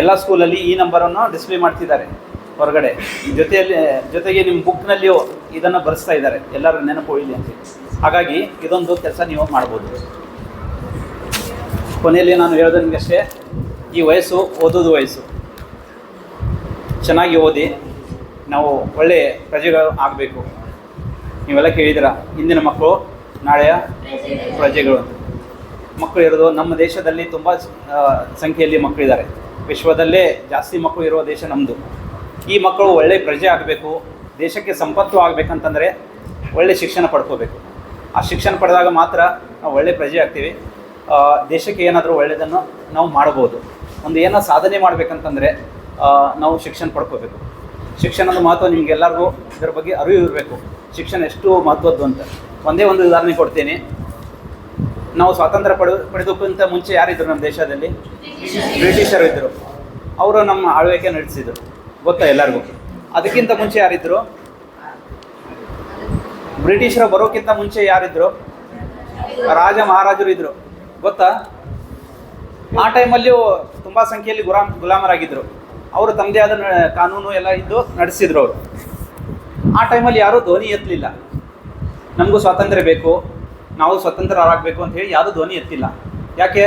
ಎಲ್ಲ ಸ್ಕೂಲಲ್ಲಿ ಈ ನಂಬರನ್ನು ಡಿಸ್ಪ್ಲೇ ಮಾಡ್ತಿದ್ದಾರೆ ಹೊರಗಡೆ. ಜೊತೆಯಲ್ಲಿ, ಜೊತೆಗೆ ನಿಮ್ಮ ಬುಕ್ನಲ್ಲಿಯೂ ಇದನ್ನು ಬರೆಸ್ತಾ ಇದ್ದಾರೆ. ಎಲ್ಲರೂ ನೆನಪು ಉಳಿಲಿ ಅಂತ ಹಾಗಾಗಿ ಇದೊಂದು ಕೆಲಸ ನೀವು ಮಾಡ್ಬೋದು. ಕೊನೆಯಲ್ಲಿ ನಾನು ಹೇಳೋದು ನಿಮಗಷ್ಟೇ, ಈ ವಯಸ್ಸು ಓದೋದು ವಯಸ್ಸು. ಚೆನ್ನಾಗಿ ಓದಿ, ನಾವು ಒಳ್ಳೆಯ ಪ್ರಜೆಗಳು ಆಗಬೇಕು. ನೀವೆಲ್ಲ ಕೇಳಿದಿರ ಇಂದಿನ ಮಕ್ಕಳು, ನಾಳೆಯ ಪ್ರಜೆಗಳು ಮಕ್ಕಳು ಇರೋದು ನಮ್ಮ ದೇಶದಲ್ಲಿ ತುಂಬ ಸಂಖ್ಯೆಯಲ್ಲಿ ಮಕ್ಕಳಿದ್ದಾರೆ. ವಿಶ್ವದಲ್ಲೇ ಜಾಸ್ತಿ ಮಕ್ಕಳು ಇರುವ ದೇಶ ನಮ್ಮದು ಈ ಮಕ್ಕಳು ಒಳ್ಳೆ ಪ್ರಜೆ ಆಗಬೇಕು, ದೇಶಕ್ಕೆ ಸಂಪತ್ತು ಆಗಬೇಕಂತಂದರೆ ಒಳ್ಳೆ ಶಿಕ್ಷಣ ಪಡ್ಕೋಬೇಕು. ಆ ಶಿಕ್ಷಣ ಪಡೆದಾಗ ಮಾತ್ರ ನಾವು ಒಳ್ಳೆ ಪ್ರಜೆ ಆಗ್ತೀವಿ. ದೇಶಕ್ಕೆ ಏನಾದರೂ ಒಳ್ಳೆಯದನ್ನು ನಾವು ಮಾಡ್ಬೋದು. ಒಂದು ಏನೋ ಸಾಧನೆ ಮಾಡಬೇಕಂತಂದರೆ ನಾವು ಶಿಕ್ಷಣ ಪಡ್ಕೋಬೇಕು. ಶಿಕ್ಷಣದ ಮಹತ್ವ ನಿಮಗೆಲ್ಲರಿಗೂ ಇದರ ಬಗ್ಗೆ ಅರಿವು ಇರಬೇಕು. ಶಿಕ್ಷಣ ಎಷ್ಟು ಮಹತ್ವದ್ದು ಅಂತ. ಒಂದೇ ಒಂದು ಉದಾಹರಣೆ ಕೊಡ್ತೀನಿ. ನಾವು ಸ್ವಾತಂತ್ರ್ಯ ಪಡೆದು ಪಡೆದಕ್ಕಿಂತ ಮುಂಚೆ ಯಾರಿದ್ರು ನಮ್ಮ ದೇಶದಲ್ಲಿ? ಬ್ರಿಟಿಷರು ಇದ್ದರು ಅವರು ನಮ್ಮ ಆಳ್ವಿಕೆ ನಡೆಸಿದರು. ಗೊತ್ತಾ ಎಲ್ಲರಿಗೂ? ಅದಕ್ಕಿಂತ ಮುಂಚೆ ಯಾರಿದ್ದರು ಬ್ರಿಟಿಷರು ಬರೋಕ್ಕಿಂತ ಮುಂಚೆ ಯಾರಿದ್ದರು ರಾಜ ಮಹಾರಾಜರು ಇದ್ದರು ಗೊತ್ತಾ? ಆ ಟೈಮಲ್ಲಿಯೂ ತುಂಬ ಸಂಖ್ಯೆಯಲ್ಲಿ ಗುಲಾಮ್ ಗುಲಾಮರಾಗಿದ್ದರು ಅವರು ತಮ್ಮದೇ ಆದ ಕಾನೂನು ಎಲ್ಲ ಇದ್ದು ನಡೆಸಿದ್ರು ಅವರು. ಆ ಟೈಮಲ್ಲಿ ಯಾರೂ ಧ್ವನಿ ಎತ್ತಲಿಲ್ಲ. ನಮಗೂ ಸ್ವಾತಂತ್ರ್ಯ ಬೇಕು. ನಾವು ಸ್ವತಂತ್ರರಾಗಬೇಕು ಅಂತ ಹೇಳಿ ಯಾವುದೂ ಧ್ವನಿ ಎತ್ತಿಲ್ಲ. ಯಾಕೆ?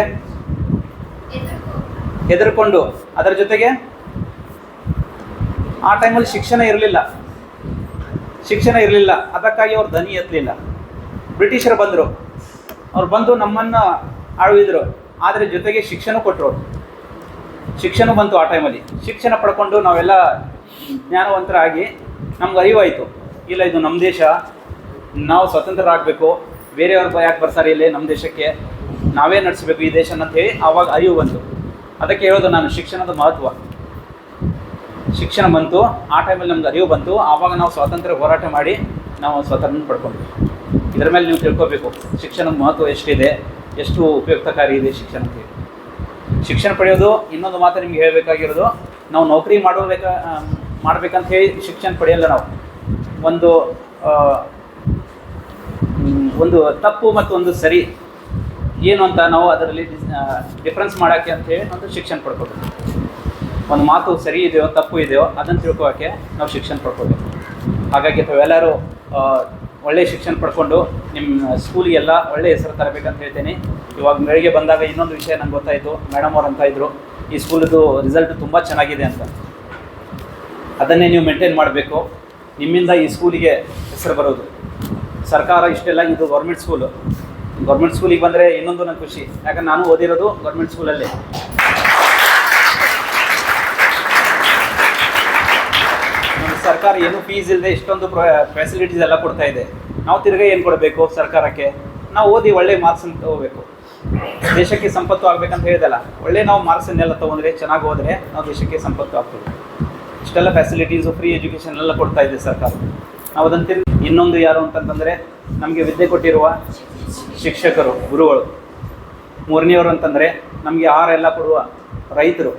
ಹೆದರ್ಕೊಂಡು. ಅದರ ಜೊತೆಗೆ ಆ ಟೈಮಲ್ಲಿ ಶಿಕ್ಷಣ ಇರಲಿಲ್ಲ. ಶಿಕ್ಷಣ ಇರಲಿಲ್ಲ. ಅದಕ್ಕಾಗಿ ಅವ್ರು ಧ್ವನಿ ಎತ್ತಲಿಲ್ಲ. ಬ್ರಿಟಿಷರು ಬಂದರು. ಅವ್ರು ಬಂದು ನಮ್ಮನ್ನು ಆಳುವಿದ್ರು. ಆದರೆ ಜೊತೆಗೆ ಶಿಕ್ಷಣ ಕೊಟ್ಟರು ಶಿಕ್ಷಣ ಬಂತು ಆ ಟೈಮಲ್ಲಿ ಶಿಕ್ಷಣ ಪಡ್ಕೊಂಡು ನಾವೆಲ್ಲ ಜ್ಞಾನವಂತರಾಗಿ ನಮ್ಗೆ ಅರಿವಾಯಿತು. ಇಲ್ಲ, ಇದು ನಮ್ಮ ದೇಶ. ನಾವು ಸ್ವತಂತ್ರರಾಗಬೇಕು. ಬೇರೆಯವ್ರು ಯಾಕೆ ಬರ್ತಾರೆ ಇಲ್ಲಿ ನಮ್ಮ ದೇಶಕ್ಕೆ. ನಾವೇ ನಡೆಸಬೇಕು ಈ ದೇಶನ ಅಂತ ಹೇಳಿ ಆವಾಗ ಅರಿವು ಬಂತು. ಅದಕ್ಕೆ ಹೇಳೋದು ನಾನು ಶಿಕ್ಷಣದ ಮಹತ್ವ. ಶಿಕ್ಷಣ ಬಂತು, ಆ ಟೈಮಲ್ಲಿ ನಮ್ಗೆ ಅರಿವು ಬಂತು. ಆವಾಗ ನಾವು ಸ್ವಾತಂತ್ರ್ಯ ಹೋರಾಟ ಮಾಡಿ ನಾವು ಸ್ವಾತಂತ್ರ್ಯ ಪಡ್ಕೊಂಡ್ವಿ. ಇದರ ಮೇಲೆ ನೀವು ತಿಳ್ಕೊಬೇಕು, ಶಿಕ್ಷಣದ ಮಹತ್ವ ಎಷ್ಟಿದೆ, ಎಷ್ಟು ಉಪಯುಕ್ತಕಾರಿ ಇದೆ ಶಿಕ್ಷಣ ಶಿಕ್ಷಣ ಪಡೆಯೋದು, ಇನ್ನೊಂದು ಮಾತು ನಿಮ್ಗೆ ಹೇಳಬೇಕಾಗಿರೋದು, ನಾವು ನೌಕರಿ ಮಾಡಬೇಕಾ ಮಾಡ್ಬೇಕಂತ ಹೇಳಿ ಶಿಕ್ಷಣ ಪಡೆಯಲ್ಲ ನಾವು. ಒಂದು ಒಂದು ತಪ್ಪು ಮತ್ತು ಒಂದು ಸರಿ ಏನು ಅಂತ ನಾವು ಅದರಲ್ಲಿ ಡಿಫ್ರೆನ್ಸ್ ಮಾಡೋಕ್ಕೆ ಅಂತ ಹೇಳಿ ಒಂದು ಶಿಕ್ಷಣ ಪಡ್ಕೋಬೇಕು. ಒಂದು ಮಾತು ಸರಿ ಇದೆಯೋ, ತಪ್ಪು ಇದೆಯೋ, ಅದನ್ನು ತಿಳ್ಕೊಳಕ್ಕೆ ನಾವು ಶಿಕ್ಷಣ ಪಡ್ಕೋಬೇಕು. ಹಾಗಾಗಿ ತಾವೆಲ್ಲರೂ ಒಳ್ಳೆಯ ಶಿಕ್ಷಣ ಪಡ್ಕೊಂಡು ನಿಮ್ಮ ಸ್ಕೂಲಿಗೆಲ್ಲ ಒಳ್ಳೆಯ ಹೆಸರು ತರಬೇಕಂತ ಹೇಳ್ತೀನಿ. ಇವಾಗ ಬೆಳಿಗ್ಗೆ ಬಂದಾಗ ಇನ್ನೊಂದು ವಿಷಯ ನಂಗೆ ಗೊತ್ತಾಯಿತು. ಮೇಡಮ್ ಅವ್ರು ಅಂತ ಇದ್ದರು ಈ ಸ್ಕೂಲದು ರಿಸಲ್ಟ್ ತುಂಬ ಚೆನ್ನಾಗಿದೆ ಅಂತ. ಅದನ್ನೇ ನೀವು ಮೇಂಟೈನ್ ಮಾಡಬೇಕು. ನಿಮ್ಮಿಂದ ಈ ಸ್ಕೂಲಿಗೆ ಹೆಸರು ಬರೋದು. ಸರ್ಕಾರ ಇಷ್ಟೆಲ್ಲ ಇದು ಗೌರ್ಮೆಂಟ್ ಸ್ಕೂಲು ಗೌರ್ಮೆಂಟ್ ಸ್ಕೂಲಿಗೆ ಬಂದರೆ ಇನ್ನೊಂದು ನನಗೆ ಖುಷಿ. ಯಾಕಂದ್ರೆ ನಾನು ಓದಿರೋದು ಗೌರ್ಮೆಂಟ್ ಸ್ಕೂಲಲ್ಲಿ ಸರ್ಕಾರ ಏನು ಫೀಸ್ ಇಲ್ಲದೆ ಇಷ್ಟೊಂದು ಫೆಸಿಲಿಟೀಸ್ ಎಲ್ಲ ಕೊಡ್ತಾ ಇದೆ. ನಾವು ತಿರ್ಗಾ ಏನು ಕೊಡಬೇಕು ಸರ್ಕಾರಕ್ಕೆ? ನಾವು ಓದಿ ಒಳ್ಳೆ ಮಾರ್ಕ್ಸ್ ತಗೋಬೇಕು. ದೇಶಕ್ಕೆ ಸಂಪತ್ತು ಆಗ್ಬೇಕಂತ ಹೇಳಿದಲ್ಲ, ಒಳ್ಳೆ ನಾವು ಮಾರ್ಕ್ಸನ್ನೆಲ್ಲ ತೊಗೊಂಡ್ರೆ ಚೆನ್ನಾಗಿ ಹೋದರೆ ನಾವು ದೇಶಕ್ಕೆ ಸಂಪತ್ತು ಆಗ್ತದೆ. ಇಷ್ಟೆಲ್ಲ ಫೆಸಿಲಿಟೀಸು ಫ್ರೀ ಎಜುಕೇಷನ್ ಎಲ್ಲ ಕೊಡ್ತಾ ಇದೆ ಸರ್ಕಾರ. ನಾವು ಅದನ್ನು ತಿರ್ಗಿ ಇನ್ನೊಂದು ಯಾರು ಅಂತಂತಂದರೆ ನಮಗೆ ವಿದ್ಯೆ ಕೊಟ್ಟಿರುವ ಶಿಕ್ಷಕರು, ಗುರುಗಳು. ಮೂರನೆಯವರು ಅಂತಂದರೆ ನಮಗೆ ಆಹಾರ ಎಲ್ಲ ಕೊಡುವ ರೈತರು.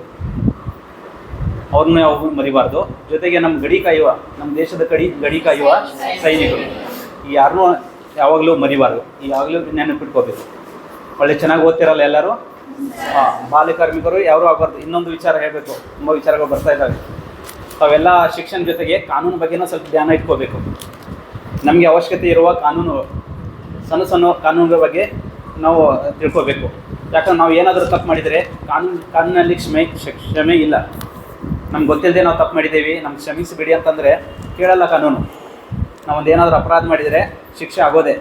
ಅವ್ರನ್ನ ಯಾವಾಗಲೂ ಮರಿಬಾರ್ದು. ಜೊತೆಗೆ ನಮ್ಮ ಗಡಿ ಕಾಯುವ ನಮ್ಮ ದೇಶದ ಕಡಿ ಗಡಿ ಕಾಯುವ ಸೈನಿಕರು. ಈ ಯಾರನ್ನೂ ಯಾವಾಗಲೂ ಮರಿಬಾರ್ದು. ಈ ಯಾವಾಗಲೂ ನೆನಪಿಟ್ಕೋಬೇಕು ಒಳ್ಳೆ ಚೆನ್ನಾಗಿ ಓದ್ತಿರಲ್ಲ ಎಲ್ಲರೂ? ಹಾಂ, ಬಾಲ್ಯ ಕಾರ್ಮಿಕರು ಯಾರೂ ಆಗಬಾರ್ದು. ಇನ್ನೊಂದು ವಿಚಾರ ಹೇಳಬೇಕು. ತುಂಬ ವಿಚಾರಗಳು ಬರ್ತಾ ಇದ್ದಾವೆ. ತಾವೆಲ್ಲ ಶಿಕ್ಷಣ ಜೊತೆಗೆ ಕಾನೂನು ಬಗ್ಗೆನೂ ಸ್ವಲ್ಪ ಧ್ಯಾನ ಇಟ್ಕೋಬೇಕು. ನಮಗೆ ಅವಶ್ಯಕತೆ ಇರುವ ಕಾನೂನು, ಸಣ್ಣ ಸಣ್ಣ ಕಾನೂನುಗಳ ಬಗ್ಗೆ ನಾವು ತಿಳ್ಕೋಬೇಕು. ಯಾಕಂದ್ರೆ ನಾವು ಏನಾದರೂ ತಪ್ಪು ಮಾಡಿದರೆ ಕಾನೂನು, ಕಾನೂನಲ್ಲಿ ಕ್ಷಮೆ ಕ್ಷಮೆ ಇಲ್ಲ. ನಮ್ಗೆ ಗೊತ್ತಿಲ್ಲದೆ ನಾವು ತಪ್ಪು ಮಾಡಿದ್ದೀವಿ, ನಮ್ಗೆ ಕ್ಷಮಿಸಿಬಿಡಿ ಅಂತಂದರೆ ಕೇಳಲ್ಲ ಕಾನೂನು. ನಾವೊಂದು ಏನಾದರೂ ಅಪರಾಧ ಮಾಡಿದರೆ ಶಿಕ್ಷೆ ಆಗೋದೆ.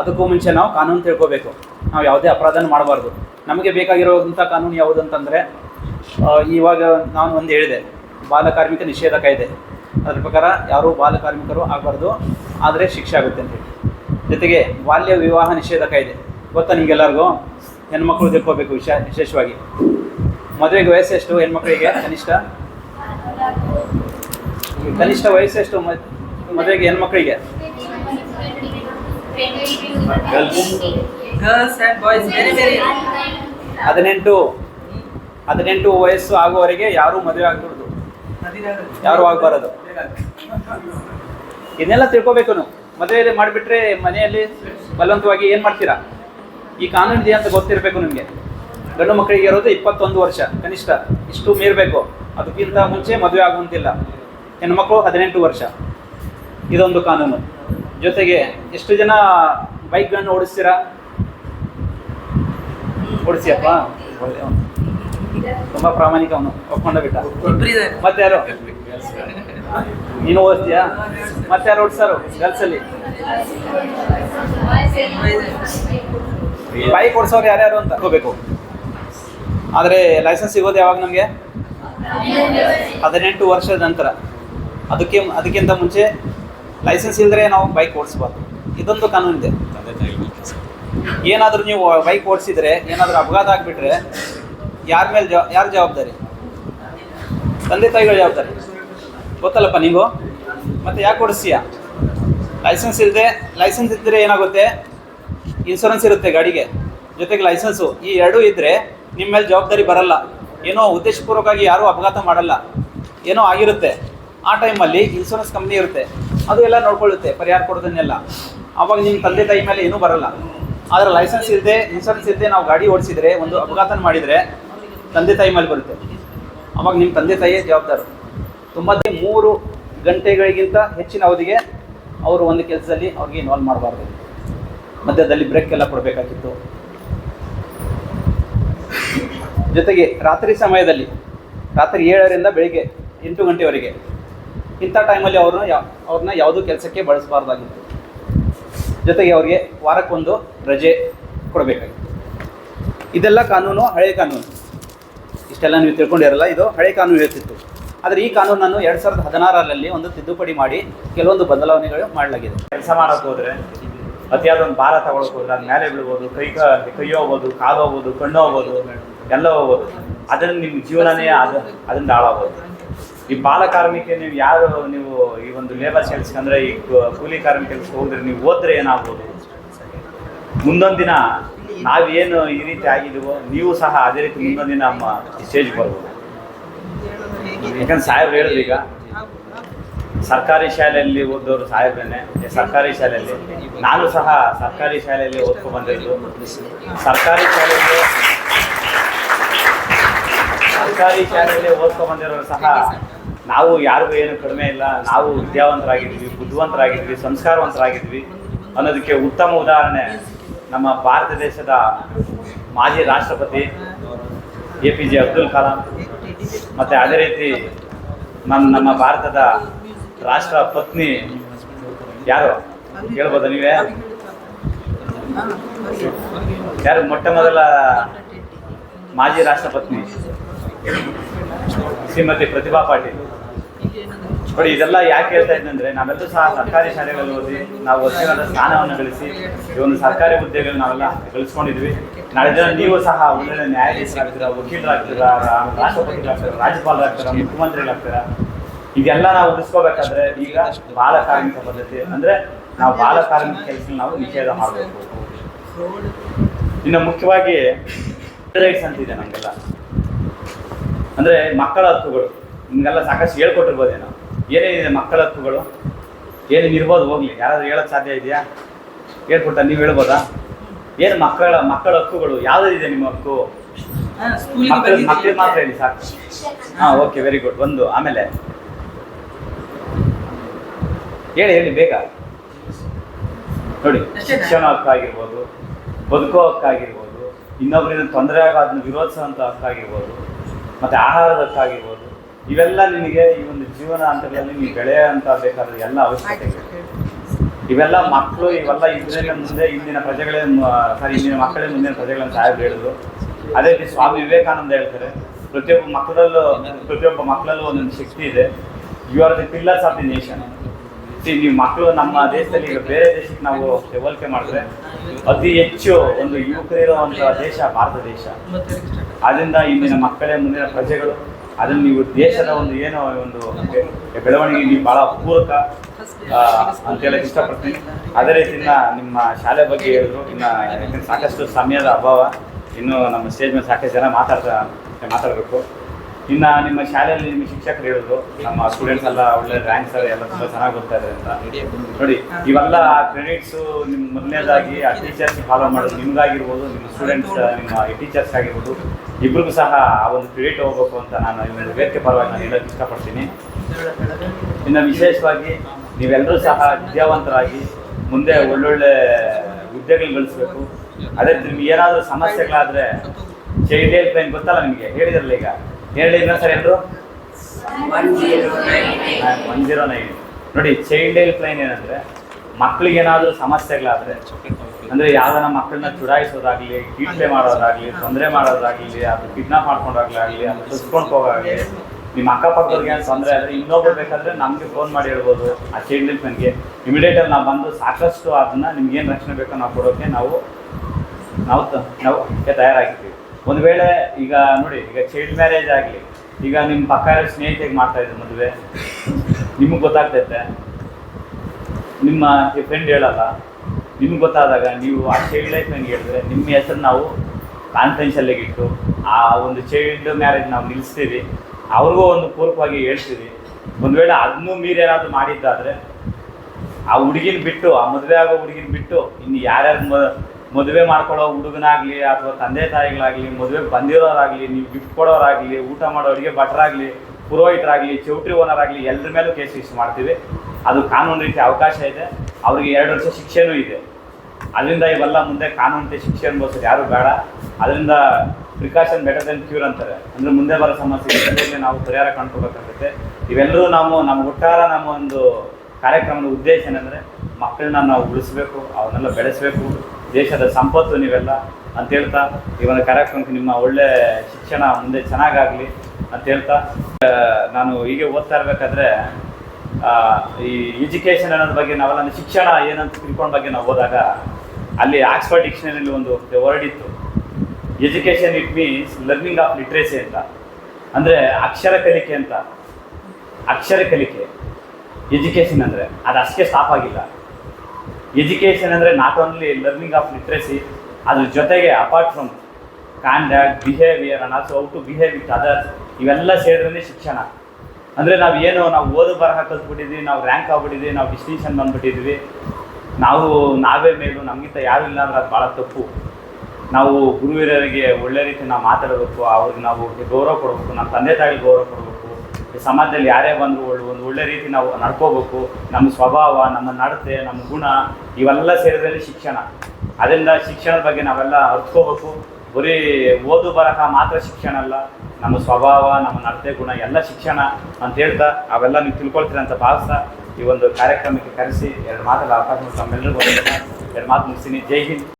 ಅದಕ್ಕೂ ಮುಂಚೆ ನಾವು ಕಾನೂನು ತಿಳ್ಕೋಬೇಕು. ನಾವು ಯಾವುದೇ ಅಪರಾಧನ ಮಾಡಬಾರ್ದು. ನಮಗೆ ಬೇಕಾಗಿರುವಂಥ ಕಾನೂನು ಯಾವುದು ಅಂತಂದರೆ ಇವಾಗ ನಾನು ಒಂದು ಹೇಳಿದೆ, ಬಾಲಕಾರ್ಮಿಕ ನಿಷೇಧ ಕಾಯ್ದೆ. ಅದ್ರ ಪ್ರಕಾರ ಯಾರೂ ಬಾಲ ಕಾರ್ಮಿಕರು ಆಗಬಾರ್ದು ಆದರೆ ಶಿಕ್ಷೆ ಆಗುತ್ತೆ ಅಂತ ಹೇಳಿ. ಜೊತೆಗೆ ಬಾಲ್ಯ ವಿವಾಹ ನಿಷೇಧ ಕಾಯ್ದೆ ಗೊತ್ತಾ ನಿಮಗೆಲ್ಲರಿಗೂ? ಹೆಣ್ಮಕ್ಳು ತಿಳ್ಕೋಬೇಕು ವಿಷಯ ವಿಶೇಷವಾಗಿ. ಮದುವೆಗೆ ವಯಸ್ಸು ಎಷ್ಟು ಹೆಣ್ಮಕ್ಳಿಗೆ? ಕನಿಷ್ಠ? ಕನಿಷ್ಠ ವಯಸ್ಸು ಎಷ್ಟು ಮದುವೆಗೆ ಹೆಣ್ಮಕ್ಳಿಗೆ. ಹದಿನೆಂಟು ಹದಿನೆಂಟು ವಯಸ್ಸು ಆಗುವವರೆಗೆ ಯಾರೂ ಮದುವೆ ಆಗ್ಬಾರ್ದು. ಯಾರು ಆಗ್ಬಾರದು. ಇದನ್ನೆಲ್ಲ ತಿಳ್ಕೊಬೇಕು ನಾವು. ಮದುವೆ ಮಾಡಿಬಿಟ್ರೆ ಮನೆಯಲ್ಲಿ ಬಲವಂತವಾಗಿ ಏನು ಮಾಡ್ತೀರಾ? ಈ ಕಾನೂನು ಇದೆಯಾ ಅಂತ ಗೊತ್ತಿರಬೇಕು ನಿಮಗೆ. ಗಂಡು ಮಕ್ಕಳಿಗೆ ಇರೋದು ಇಪ್ಪತ್ತೊಂದು ವರ್ಷ. ಕನಿಷ್ಠ ಇಷ್ಟು ಮೀರಬೇಕು. ಅದಕ್ಕಿಂತ ಮುಂಚೆ ಮದುವೆ ಆಗುವಂತಿಲ್ಲ. ಹೆಣ್ಮಕ್ಳು ಹದಿನೆಂಟು ವರ್ಷ. ಇದೊಂದು ಕಾನೂನು. ಜೊತೆಗೆ ಎಷ್ಟು ಜನ ಬೈಕ್ಗಳನ್ನು ಓಡಿಸ್ತೀರಾ? ಓಡಿಸಿಯಪ್ಪ ತುಂಬ ತುಂಬಾ ಪ್ರಾಮಾಣಿಕ ಅವನು. ಒಪ್ಕೊಂಡ ಬಿಟ್ಟ. ಮತ್ತೆ ಯಾರು? ನೀನು ಓದ್ತೀಯಾ? ಮತ್ತೆ ಯಾರು ಓಡಿಸ್ತಾರು ಗರ್ಲ್ಸ್ ಅಲ್ಲಿ? ಬೈಕ್ ಓಡಿಸೋರು ಯಾರ್ಯಾರು ಅಂತ ಹೋಗ್ಬೇಕು ಆದರೆ ಲೈಸೆನ್ಸ್ ಸಿಗೋದು ಯಾವಾಗ ನಮಗೆ? ಹದಿನೆಂಟು ವರ್ಷದ ನಂತರ. ಅದಕ್ಕೆ, ಅದಕ್ಕಿಂತ ಮುಂಚೆ ಲೈಸೆನ್ಸ್ ಇಲ್ಲದ್ರೆ ನಾವು ಬೈಕ್ ಓಡಿಸ್ಬಾರ್ದು. ಇದೊಂದು ಕಾನೂನಿದೆ ಏನಾದರೂ ನೀವು ಬೈಕ್ ಓಡಿಸಿದ್ರೆ, ಏನಾದರೂ ಅಪಘಾತ ಆಗಿಬಿಟ್ರೆ, ಯಾರ ಮೇಲೆ ಜವಾ, ಯಾರು ಜವಾಬ್ದಾರಿ? ತಂದೆ ತಾಯಿಗಳ ಜವಾಬ್ದಾರಿ. ಗೊತ್ತಲ್ಲಪ್ಪ ನೀವು ಮತ್ತೆ ಯಾಕೆ ಓಡಿಸ್ತೀಯ? ಲೈಸೆನ್ಸ್ ಇಲ್ಲದೆ ಲೈಸೆನ್ಸ್ ಇದ್ದರೆ ಏನಾಗುತ್ತೆ? ಇನ್ಶೂರೆನ್ಸ್ ಇರುತ್ತೆ ಗಾಡಿಗೆ. ಜೊತೆಗೆ ಲೈಸೆನ್ಸು ಈ ಎರಡೂ ಇದ್ದರೆ ನಿಮ್ಮ ಮೇಲೆ ಜವಾಬ್ದಾರಿ ಬರಲ್ಲ. ಏನೋ ಉದ್ದೇಶಪೂರ್ವಕವಾಗಿ ಯಾರೂ ಅಪಘಾತ ಮಾಡಲ್ಲ. ಏನೋ ಆಗಿರುತ್ತೆ. ಆ ಟೈಮಲ್ಲಿ ಇನ್ಶೂರೆನ್ಸ್ ಕಂಪ್ನಿ ಇರುತ್ತೆ. ಅದು ಎಲ್ಲ ನೋಡ್ಕೊಳ್ಳುತ್ತೆ, ಪರಿಹಾರ ಕೊಡೋದನ್ನೆಲ್ಲ. ಅವಾಗ ನಿಮ್ಮ ತಂದೆ ತಾಯಿ ಮೇಲೆ ಏನೂ ಬರಲ್ಲ. ಆದರೆ ಲೈಸೆನ್ಸ್ ಇಲ್ಲದೆ ಇನ್ಶೂರೆನ್ಸ್ ಇಲ್ಲದೆ ನಾವು ಗಾಡಿ ಓಡಿಸಿದ್ರೆ, ಒಂದು ಅಪಘಾತ ಮಾಡಿದರೆ ತಂದೆ ತಾಯಿ ಮೇಲೆ ಬರುತ್ತೆ. ಅವಾಗ ನಿಮ್ಮ ತಂದೆ ತಾಯಿಯೇ ಜವಾಬ್ದಾರು. ತುಂಬ ಮೂರು ಗಂಟೆಗಳಿಗಿಂತ ಹೆಚ್ಚಿನ ಅವಧಿಗೆ ಅವರು ಒಂದು ಕೆಲಸದಲ್ಲಿ ಅವ್ರಿಗೆ ಇನ್ವಾಲ್ವ್ ಮಾಡಬಾರ್ದು. ಮಧ್ಯದಲ್ಲಿ ಬ್ರೇಕ್ ಎಲ್ಲ ಕೊಡಬೇಕಾಗಿತ್ತು. ಜೊತೆಗೆ ರಾತ್ರಿ ಸಮಯದಲ್ಲಿ, ರಾತ್ರಿ ಏಳರಿಂದ ಬೆಳಿಗ್ಗೆ ಎಂಟು ಗಂಟೆವರೆಗೆ ಇಂಥ ಟೈಮಲ್ಲಿ ಅವ್ರನ್ನ ಯಾ, ಅವ್ರನ್ನ ಯಾವುದೂ ಕೆಲಸಕ್ಕೆ ಬಳಸಬಾರ್ದಾಗಿತ್ತು. ಜೊತೆಗೆ ಅವ್ರಿಗೆ ವಾರಕ್ಕೊಂದು ರಜೆ ಕೊಡಬೇಕಾಗಿತ್ತು. ಇದೆಲ್ಲ ಕಾನೂನು, ಹಳೆ ಕಾನೂನು. ಇಷ್ಟೆಲ್ಲ ನೀವು ತಿಳ್ಕೊಂಡಿರಲ್ಲ, ಇದು ಹಳೆ ಕಾನೂನು ಹೇಳ್ತಿತ್ತು. ಆದರೆ ಈ ಕಾನೂನನ್ನು ಎರಡು ಸಾವಿರದ ಹದಿನಾರರಲ್ಲಿ ಒಂದು ತಿದ್ದುಪಡಿ ಮಾಡಿ ಕೆಲವೊಂದು ಬದಲಾವಣೆಗಳು ಮಾಡಲಾಗಿದೆ. ಕೆಲಸ ಮಾಡೋಕೆ ಹೋದ್ರೆ ಅತಿಯಾದ ಒಂದು ಭಾರ ತಗೊಳಕ್ ಹೋದ್ರೆ ಅದ್ ಮೇಲೆ ಬೀಳ್ಬೋದು, ಕೈ ಕ- ಹೋಗ್ಬೋದು, ಕಾಲು ಹೋಗ್ಬೋದು, ಕಣ್ಣು ಹೋಗ್ಬೋದು, ಎಲ್ಲ ಹೋಗ್ಬೋದು. ಅದನ್ನ ನಿಮ್ ಜೀವನನೇ ಅದ, ಅದರಿಂದ ಹಾಳಾಗ್ಬೋದು ಈ ಬಾಲ ಕಾರ್ಮಿಕ ನೀವು ಯಾರು, ನೀವು ಈ ಒಂದು ಲೇಬರ್ ಕೆಲ್ಸಕ್ಕೆ ಅಂದ್ರೆ ಈ ಕೂಲಿ ಕಾರ್ಮಿಕ ಹೋದ್ರೆ ನೀವು ಓದ್ರೆ ಏನಾಗ್ಬೋದು? ಮುಂದೊಂದು ದಿನ ನಾವೇನು ಈ ರೀತಿ ಆಗಿದ್ದೀವೋ ನೀವು ಸಹ ಅದೇ ರೀತಿ ಮುಂದೊಂದು ದಿನ ನಮ್ಮ ಸ್ಟೇಜ್ ಬರ್ಬೋದು. ಯಾಕಂದ್ರೆ ಸಾಹೇಬ್ರು ಹೇಳಿದ್ರು ಈಗ. ಸರ್ಕಾರಿ ಶಾಲೆಯಲ್ಲಿ ಓದೋರು ಸಾಹೇಬ್ರೇನೆ. ಸರ್ಕಾರಿ ಶಾಲೆಯಲ್ಲಿ. ನಾನು ಸಹ ಸರ್ಕಾರಿ ಶಾಲೆಯಲ್ಲಿ ಓದ್ಕೊ ಬಂದಿದ್ದು. ಸರ್ಕಾರಿ ಶಾಲೆಯಲ್ಲಿ ಸರ್ಕಾರಿ ಶಾಲೆಯಲ್ಲಿ ಓದ್ಕೊ ಬಂದಿರೋರು ಸಹ ನಾವು ಯಾರಿಗೂ ಏನು ಕಡಿಮೆ ಇಲ್ಲ. ನಾವು ವಿದ್ಯಾವಂತರಾಗಿದ್ವಿ, ಬುದ್ಧಿವಂತರಾಗಿದ್ವಿ, ಸಂಸ್ಕಾರವಂತರಾಗಿದ್ವಿ ಅನ್ನೋದಕ್ಕೆ ಉತ್ತಮ ಉದಾಹರಣೆ ನಮ್ಮ ಭಾರತ ದೇಶದ ಮಾಜಿ ರಾಷ್ಟ್ರಪತಿ A P J Abdul Kalam. ಮತ್ತು ಅದೇ ರೀತಿ ನಮ್ಮ ನಮ್ಮ ಭಾರತದ ರಾಷ್ಟ್ರ ಪತ್ನಿ ಯಾರು? ಹೇಳ್ಬೋದಾ ನೀವೇ? ಯಾರು? ಮೊಟ್ಟ ಮೊದಲ ಮಾಜಿ ರಾಷ್ಟ್ರಪತ್ನಿ ಶ್ರೀಮತಿ ಪ್ರತಿಭಾ ಪಾಟೀಲ್. ನೋಡಿ ಇದೆಲ್ಲ ಯಾಕೆ ಹೇಳ್ತಾ ಇದ್ದಂದ್ರೆ ನಾವೆಲ್ಲರೂ ಸಹ ಸರ್ಕಾರಿ ಶಾಲೆಗಳಲ್ಲಿ ಓದಿ ನಾವು ವರ್ಷಗಳ ಸ್ಥಾನವನ್ನು ಗಳಿಸಿ ಈ ಒಂದು ಸರ್ಕಾರಿ ಹುದ್ದೆಗಳು ನಾವೆಲ್ಲ ಗಳಿಸ್ಕೊಂಡಿದ್ವಿ. ನಾಳೆ ದಿನ ನೀವು ಸಹ ಒಳ್ಳೆ ನ್ಯಾಯಾಧೀಶರಾಗ್ತೀರಾ, ವಕೀಲರಾಗ್ತೀರಾ, ರಾಷ್ಟ್ರಪತಿಗಳಾಗ್ತೀರಾ, ರಾಜ್ಯಪಾಲರಾಗ್ತೀರಾ, ಮುಖ್ಯಮಂತ್ರಿಗಳಾಗ್ತೀರಾ, ಇದೆಲ್ಲ ನಾವು ಉಳಿಸ್ಕೋಬೇಕಾದ್ರೆ ಈಗ ಬಾಲ ಕಾರ್ಮಿಕ ಪದ್ಧತಿ ಅಂದ್ರೆ ನಾವು ಬಾಲ ಕಾರ್ಮಿಕ ಕೆಲಸ ನಾವು ನಿಷೇಧ ಮಾಡಬೇಕು ಇನ್ನು ಮುಖ್ಯವಾಗಿ ರೈಟ್ಸ್ ಅಂತಿದೆ ನಮಗೆಲ್ಲ. ಅಂದ್ರೆ ಮಕ್ಕಳ ಹಕ್ಕುಗಳು, ನಿಮ್ಗೆಲ್ಲ ಸಾಕಷ್ಟು ಹೇಳ್ಕೊಟ್ಟಿರ್ಬೋದೇನೋ. ಏನೇನಿದೆ ಮಕ್ಕಳ ಹಕ್ಕುಗಳು? ಏನೇನು ಇರ್ಬೋದು ಹೋಗ್ಲಿ. ಯಾರಾದರೂ ಹೇಳೋಕ್ಕೆ ಸಾಧ್ಯ ಇದೆಯಾ? ಹೇಳ್ಕೊಟ್ಟ ನೀವು ಹೇಳ್ಬೋದಾ? ಏನು ಮಕ್ಕಳ ಮಕ್ಕಳ ಹಕ್ಕುಗಳು? ಯಾವ್ದಿದೆ ನಿಮ್ಮ ಹಕ್ಕು? ಮಕ್ಕಳ ಮಕ್ಕಳಿಗೆ ಮಾತ್ರ ಹೇಳಿ ಸಾಕು. ಹಾಂ ಓಕೆ ವೆರಿ ಗುಡ್ ಒಂದು ಆಮೇಲೆ. ಹೇಳಿ ಹೇಳಿ ಬೇಗ. ನೋಡಿ ಶಿಕ್ಷಣ ಹಕ್ಕಾಗಿರ್ಬೋದು ಬದುಕೋ ಹಕ್ಕಾಗಿರ್ಬೋದು ಇನ್ನೊಬ್ಬರಿಂದ ತೊಂದರೆ ಆಗೋ ಅದನ್ನು ವಿರೋಧಿಸುವಂಥ ಹಕ್ಕಾಗಿರ್ಬೋದು ಮತ್ತು ಆಹಾರದ ಹಕ್ಕಾಗಿರ್ಬೋದು ಇವೆಲ್ಲ ನಿಮಗೆ ಈ ಒಂದು ಜೀವನ ಹಂತಗಳಲ್ಲಿ ನೀವು ಬೆಳೆಯುವಂತ ಬೇಕಾದ ಎಲ್ಲ ಅವಶ್ಯಕತೆ ಇದೆ ಇವೆಲ್ಲ ಮಕ್ಕಳು ಇವೆಲ್ಲ ಇದ್ರೆ ಮುಂದೆ ಇಂದಿನ ಪ್ರಜೆಗಳೇ ಸಾರಿ ಇಂದಿನ ಮಕ್ಕಳೇ ಮುಂದಿನ ಪ್ರಜೆಗಳನ್ನು ಸಾಹೇಬ್ ಹೇಳಿದ್ರು. ಅದೇ ರೀತಿ ಸ್ವಾಮಿ ವಿವೇಕಾನಂದ ಹೇಳ್ತಾರೆ ಪ್ರತಿಯೊಬ್ಬ ಮಕ್ಕಳಲ್ಲೂ ಪ್ರತಿಯೊಬ್ಬ ಮಕ್ಕಳಲ್ಲೂ ಒಂದೊಂದು ಶಕ್ತಿ ಇದೆ. You are the pillars of the nation ನೀವು ಮಕ್ಕಳು ನಮ್ಮ ದೇಶದಲ್ಲಿ ಈಗ ಬೇರೆ ದೇಶಕ್ಕೆ ನಾವು ಹೋಲಿಕೆ ಮಾಡಿದ್ರೆ ಅತಿ ಹೆಚ್ಚು ಒಂದು ಯುವಕರಿರುವಂತಹ ದೇಶ ಭಾರತ ದೇಶ. ಅದರಿಂದ ಇಂದಿನ ಮಕ್ಕಳೇ ಮುಂದಿನ ಪ್ರಜೆಗಳು. ಅದನ್ನು ನೀವು ದೇಶದ ಒಂದು ಏನೋ ಒಂದು ಬೆಳವಣಿಗೆ ನೀವು ಬಹಳ ಪೂರಕ ಅಂತ ಹೇಳಕ್ ಇಷ್ಟಪಡ್ತೀನಿ. ಅದೇ ರೀತಿಯಿಂದ ನಿಮ್ಮ ಶಾಲೆ ಬಗ್ಗೆ ಹೇಳಿದ್ರು. ಇನ್ನ ಸಾಕಷ್ಟು ಸಮಯದ ಅಭಾವ. ಇನ್ನು ನಮ್ಮ ಸ್ಟೇಜ್ ಮೇಲೆ ಸಾಕಷ್ಟು ಜನ ಮಾತಾಡ್ತಾ, ಮಾತಾಡಬೇಕು. ಇನ್ನ ನಿಮ್ಮ ಶಾಲೆಯಲ್ಲಿ ನಿಮ್ಮ ಶಿಕ್ಷಕರು ಹೇಳಿದ್ರು. ನಮ್ಮ ಸ್ಟೂಡೆಂಟ್ಸ್ ಎಲ್ಲ ಒಳ್ಳೆ ರ್ಯಾಂಕ್ಸ್ ಎಲ್ಲ ತುಂಬಾ ಚೆನ್ನಾಗಿ ಬರ್ತಾ ಇದೆ ಅಂತ. ನೋಡಿ, ಇವೆಲ್ಲ ಕ್ರೆಡಿಟ್ಸ್ ನಿಮ್ ಮೊದಲನೇದಾಗಿ ಆ ಟೀಚರ್ಸ್ ಫಾಲೋ ಮಾಡೋದು ನಿಮ್ಗಾಗಿರ್ಬೋದು, ನಿಮ್ಮ ಸ್ಟೂಡೆಂಟ್ಸ್ ನಿಮ್ಮ ಟೀಚರ್ಸ್ ಆಗಿರ್ಬೋದು. ಇಬ್ರಿಗೂ ಸಹ ಆ ಒಂದು ಕ್ರೆಡಿಟ್ ಹೋಗ್ಬೇಕು ಅಂತ ನಾನು ಒಂದು ವೇದಿಕೆ ಪರವಾಗಿ ನಾನು ಹೇಳೋಕೆ ಇಷ್ಟಪಡ್ತೀನಿ. ಇನ್ನು ವಿಶೇಷವಾಗಿ ನೀವೆಲ್ಲರೂ ಸಹ ವಿದ್ಯಾವಂತರಾಗಿ ಮುಂದೆ ಒಳ್ಳೊಳ್ಳೆ ಹುದ್ದೆಗಳು ಗಳಿಸ್ಬೇಕು. ಅದೇ ನಿಮ್ಗೆ ಏನಾದರೂ ಸಮಸ್ಯೆಗಳಾದರೆ ಚೈಲ್ಡ್ ಹೆಲ್ಪ್ ಲೈನ್ ಗೊತ್ತಲ್ಲ ನಿಮಗೆ? ಹೇಳಿದ್ರಲ್ಲ ಈಗ? ಹೇಳಿ ಇನ್ನೊಂದ್ಸರಿ ಎಲ್ಲರೂ one zero nine one zero nine ನೋಡಿ ಚೈಲ್ಡ್ ಹೆಲ್ಪ್ ಲೈನ್ ಏನಂದ್ರೆ ಮಕ್ಳಿಗೆ ಏನಾದರೂ ಸಮಸ್ಯೆಗಳಾದ್ರೆ, ಅಂದ್ರೆ ಯಾವ್ದಾರ ಮಕ್ಕಳನ್ನ ಚುಡಾಯಿಸೋದಾಗ್ಲಿ ಕೀಟ್ಲೆ ಮಾಡೋದಾಗ್ಲಿ, ತೊಂದರೆ ಮಾಡೋದಾಗ್ಲಿ ಅದು ಕಿಡ್ನಾಪ್ ಮಾಡ್ಕೊಂಡೋಗ್ಲಾಗ್ಲಿ ಅದು ಕಸ್ಕೊಂಡು ಹೋಗಾಗ್ಲಿ ನಿಮ್ಮ ಅಕ್ಕಪಕ್ಕದವ್ರಿಗೆ ಏನು ತೊಂದರೆ ಆದರೆ ಇನ್ನೊಬ್ರು ಬೇಕಾದ್ರೆ ನಮಗೆ ಫೋನ್ ಮಾಡಿ ಹೇಳ್ಬೋದು, ಆ ಚೈಲ್ಡ್ ನನಗೆ ಲೈನ್ಗೆ ಇಮಿಡಿಯೇಟ್ ಆಗಿ ನಾವು ಬಂದು ಸಾಕಷ್ಟು ಅದನ್ನ ನಿಮ್ಗೆ ಏನು ರಕ್ಷಣೆ ಬೇಕೋ ನಾವು ಕೊಡೋಕೆ ನಾವು ನಾವು ನಾವು ತಯಾರಾಗಿರ್ತೀವಿ ಒಂದು ವೇಳೆ ಈಗ ನೋಡಿ, ಈಗ ಚೈಲ್ಡ್ ಮ್ಯಾರೇಜ್ ಆಗಲಿ, ಈಗ ನಿಮ್ಮ ಪಕ್ಕ ಸ್ನೇಹಿತೆಗೆ ಮಾಡ್ತಾ ಇದ್ರು ಮದುವೆ, ನಿಮಗೆ ಗೊತ್ತಾಗ್ತೈತೆ. ನಿಮ್ಮ ಫ್ರೆಂಡ್ ಹೇಳಲ್ಲ, ನಿಮ್ಗೆ ಗೊತ್ತಾದಾಗ ನೀವು ಆ ಚೈಲ್ಡ್ ಲೈಫ್ ನನಗೆ ಹೇಳಿದ್ರೆ ನಿಮ್ಮ ಹೆಸರು ನಾವು ಕಾನ್ಫಿಡೆನ್ಷಿಯಲ್ಲಾಗಿ ಇಟ್ಟು ಆ ಒಂದು ಚೈಲ್ಡ್ ಮ್ಯಾರೇಜ್ ನಾವು ನಿಲ್ಲಿಸ್ತೀವಿ ಅವ್ರಿಗೂ ಒಂದು ಪೂರ್ವಕವಾಗಿ ಹೇಳ್ತೀವಿ. ಒಂದು ವೇಳೆ ಅದನ್ನು ಮೀರಿ ಏನಾದರೂ ಮಾಡಿದ್ದಾದರೆ, ಆ ಹುಡುಗಿನ ಬಿಟ್ಟು, ಆ ಮದುವೆ ಆಗೋ ಹುಡುಗಿನ ಬಿಟ್ಟು ಇನ್ನು ಯಾರ್ಯಾರು ಮ- ಮದುವೆ ಮಾಡ್ಕೊಳ್ಳೋ ಹುಡುಗನಾಗಲಿ ಅಥವಾ ತಂದೆ ತಾಯಿಗಳಾಗಲಿ ಮದುವೆ ಬಂದಿರೋರಾಗಲಿ, ನೀವು ಗಿಫ್ಟ್ ಕೊಡೋರಾಗಲಿ, ಊಟ ಮಾಡೋರಿಗೆ ಭಟ್ರಾಗ್ಲಿ ಪುರೋಹಿತರಾಗ್ಲಿ, ಚೌಟ್ರಿ ಓನರ್ ಆಗಲಿ ಎಲ್ಲರ ಮೇಲೂ ಕೇಸ್ ಮಾಡ್ತೀವಿ. ಅದು ಕಾನೂನು ರೀತಿ ಅವಕಾಶ ಇದೆ. ಅವರಿಗೆ ಎರಡು ವರ್ಷ ಶಿಕ್ಷೆನೂ ಇದೆ. ಅದರಿಂದ ಇವೆಲ್ಲ ಮುಂದೆ ಕಾನೂನು ಶಿಕ್ಷೆ ಅನುಭವಿಸೋದು ಯಾರು ಬೇಡ. ಅದರಿಂದ ಪ್ರಿಕಾಷನ್ ಬೆಟರ್ ದೆನ್ ಕ್ಯೂರ್ ಅಂತಾರೆ. ಅಂದರೆ ಮುಂದೆ ಬರೋ ಸಮಸ್ಯೆ ನಾವು ಪರಿಹಾರ ಕಂಡುಕೋಬೇಕಾಗುತ್ತೆ ಇವೆಲ್ಲರೂ ನಾವು, ನಮ್ಮ ಒಟ್ಟಾರ ನಮ್ಮ ಒಂದು ಕಾರ್ಯಕ್ರಮದ ಉದ್ದೇಶ ಏನಂದರೆ ಮಕ್ಕಳನ್ನ ನಾವು ಉಳಿಸ್ಬೇಕು, ಅವನ್ನೆಲ್ಲ ಬೆಳೆಸಬೇಕು. ದೇಶದ ಸಂಪತ್ತು ನೀವೆಲ್ಲ ಅಂತ ಹೇಳ್ತಾ ಈ ಕಾರ್ಯಕ್ರಮಕ್ಕೆ ನಿಮ್ಮ ಒಳ್ಳೆ ಶಿಕ್ಷಣ ಮುಂದೆ ಚೆನ್ನಾಗಾಗಲಿ. ಅಂತ ಹೇಳ್ತಾ ನಾನು ಹೀಗೆ ಓದ್ತಾ ಇರಬೇಕಾದ್ರೆ ಈ ಎಜುಕೇಷನ್ ಅನ್ನೋದ್ರ ಬಗ್ಗೆ ನಾವೆಲ್ಲ ಶಿಕ್ಷಣ ಏನಂತ ತಿಳ್ಕೊಂಡ ಬಗ್ಗೆ ನಾವು ಹೋದಾಗ ಅಲ್ಲಿ ಆಕ್ಸ್ಫರ್ಡ್ ಡಿಕ್ಷನರಿಲಿ ಒಂದು ವರ್ಡ್ ಇತ್ತು. Education it means learning of literacy ಅಂತ. ಅಂದರೆ ಅಕ್ಷರ ಕಲಿಕೆ ಅಂತ. ಅಕ್ಷರ ಕಲಿಕೆ. ಎಜುಕೇಷನ್ ಅಂದರೆ ಅದು ಅಷ್ಟೇ ಸ್ಟಾಪ್ ಆಗಿಲ್ಲ. ಎಜುಕೇಶನ್ ಅಂದರೆ not only learning of literacy ಅದ್ರ ಜೊತೆಗೆ apart from conduct behaviour and so to behave with others ಇವೆಲ್ಲ ಸೇರಿದ್ರೆ ಶಿಕ್ಷಣ. ಅಂದರೆ ನಾವು ಏನು, ನಾವು ಓದು ಬರಹ ಕಲ್ತ್ಬಿಟ್ಟಿದ್ವಿ, ನಾವು ರ್ಯಾಂಕ್ ಆಗ್ಬಿಟ್ಟಿದ್ವಿ, ನಾವು ಡಿಸ್ಟಿಂಕ್ಷನ್ ಬಂದ್ಬಿಟ್ಟಿದ್ವಿ. ನಾವು, ನಾವೇ ಮೇಲು, ನಮಗಿಂತ ಯಾರು ಇಲ್ಲ ಅಂದ್ರೆ ಅದು ಭಾಳ ತಪ್ಪು. ನಾವು ಗುರುವಿರರಿಗೆ ಒಳ್ಳೆ ರೀತಿ ನಾವು ಮಾತಾಡಬೇಕು, ಅವ್ರಿಗೆ ನಾವು ಗೌರವ ಕೊಡಬೇಕು ನಮ್ಮ ತಂದೆ ತಾಯಿಗೆ ಗೌರವ ಕೊಡಬೇಕು. ಸಮಾಜದಲ್ಲಿ ಯಾರೇ ಬಂದರೂ ಒಳ್ಳೆ, ಒಂದು ಒಳ್ಳೆ ರೀತಿ ನಾವು ನಡ್ಕೋಬೇಕು. ನಮ್ಮ ಸ್ವಭಾವ, ನಮ್ಮ ನಡತೆ, ನಮ್ಮ ಗುಣ, ಇವೆಲ್ಲ ಸೇರಿದ್ರೆ ಶಿಕ್ಷಣ. ಅದರಿಂದ ಶಿಕ್ಷಣದ ಬಗ್ಗೆ ನಾವೆಲ್ಲ ಅರ್ತ್ಕೋಬೇಕು. ಬರೀ ಓದು ಬರಹ ಮಾತ್ರ ಶಿಕ್ಷಣ ಅಲ್ಲ, ನಮ್ಮ ಸ್ವಭಾವ, ನಮ್ಮ ನಡತೆ ಗುಣ ಎಲ್ಲ ಶಿಕ್ಷಣ ಅಂತ ಹೇಳ್ತಾ ಅವೆಲ್ಲ ನೀವು ತಿಳ್ಕೊಳ್ತೀರ ಅಂತ ಭಾವಿಸ್ತಾ ಈ ಒಂದು ಕಾರ್ಯಕ್ರಮಕ್ಕೆ ಕರೆಸಿ ಎರಡು ಮಾತುಗಳ ಅವಕಾಶ ತಮ್ಮೆಲ್ಲರಿಗೂ ಎರಡು ಮಾತು ಮುಗಿಸ್ತೀನಿ. ಜೈ ಹಿಂದ್.